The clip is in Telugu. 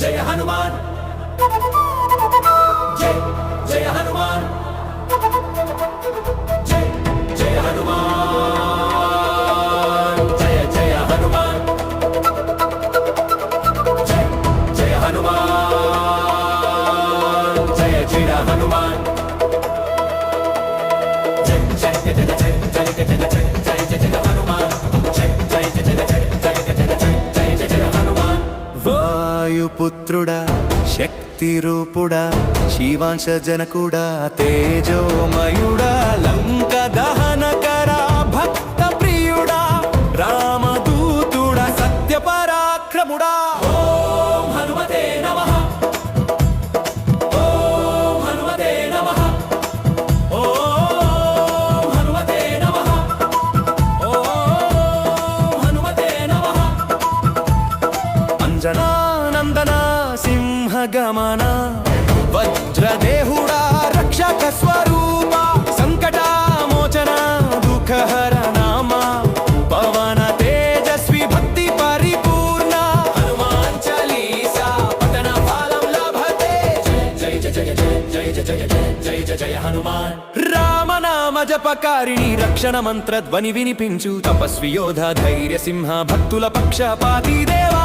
జయ హనుమాన్. జయ జయ హనుమాన్. జయ జయ హనుమాన్. జయ జయ హనుమాన్. జయ జయ హనుమాన్. జయ జయ హనుమాన్. జయ జయ జయ జయ జయ వాయుపుత్రుడా శక్తి రూపుడా శివాంశ జనకుడా తేజోమయుడా లంక దహనకరా భక్త ప్రియుడా రామదూతుడా సత్య పరాక్రముడా ఓం హనుమతే నమః. ఓం నందన నమః ఓం సింహగమన వజ్రదేహుడా రక్షక స్వరూప సంకటామోచన దుఃఖహర నామ పవన తేజస్వి భక్తి పరిపూర్ణ హనుమాన్ చాలీసా ఫలం లభతే జయ జయ జయ జయ జయ జయ జయ జయ జయ హనుమాన్ రామనామ జపకారిణి రక్షణ మంత్ర ధ్వని వినిపించు తపస్వి యోధ ధైర్య సింహ భక్తుల పక్షపాతి దేవా